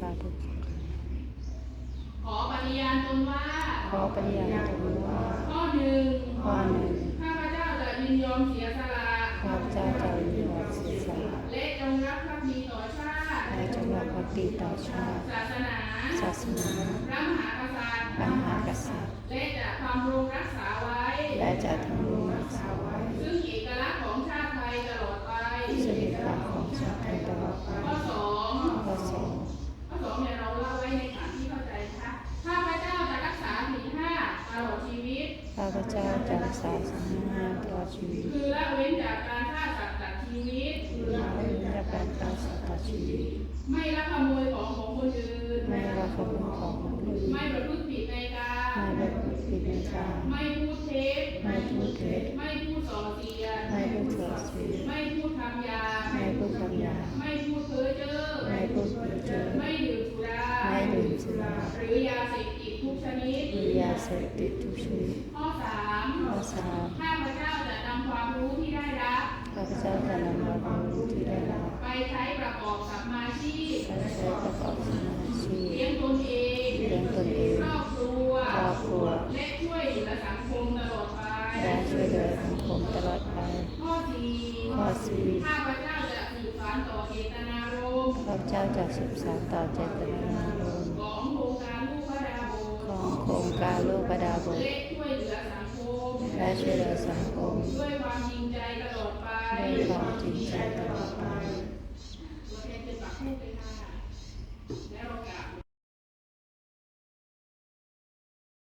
สาธุขอปฏิญาณตนว่า ขอปฏิญาณตนว่า ข้อหนึ่งข้อหนึ่งข้าพเจ้าจะยินยอมเสียสละข้าพเจ้าจะยินยอมเสียสละและจงรักภักดีต่อชาติและจงรักภักดีต่อชาติ ศาสนาศาสนาพระมหากษัตริย์พระมหากษัตริย์และจะทำรงรักษาไว้ และจะทำรงรักษาไว้ ซึ่งเอกลักษณ์ของชาติไทยตลอดไปซึ่งเอกลักษณ์ของชาติไทยตลอดไปข้อสองข้อสอง ข้าพเจ้าจะสาศีลห้าตลอดชีวิตคือละเว้นจากการฆ่าสัตว์ตัดชีวิตคือละเว้นจากการฆ่าสัตว์ตัดชีวิต ไม่ละขโมยของของคนอื่นไม่ละขโมยของคนอื่นไม่ประพฤติผิดในกาไม่ประพฤติผิดในกามไม่พูดเท็จไม่พูดเท็จไม่พูดส่อเสียด เสพติดทุกชนิดข้อสามข้อสามข้าพเจ้าจะนำความรู้ที่ได้รับข้าพเจ้าจะนำความรู้ที่ได้รับไปใช้ประกอบสัมมาชีพไปใช้ประกอบสมาชีพเลี้ยงตนเองเลี้ยงตนเองครอบครัวครอบครัวและช่วยเหลือสังคมตลอดไปและช่วยเหลือสังคมตลอดไปข้อสี่ข้อสี่ข้าพเจ้าจะสืบสานต่อเจตนารมณ์ข้าพเจ้าจะศึกษาต่อเจตนารมณ์ คมการลูกประดาบทและช่วยเหลือสังคมและช่วยเหลือสังคมด้วยความจริงใจตลอดไป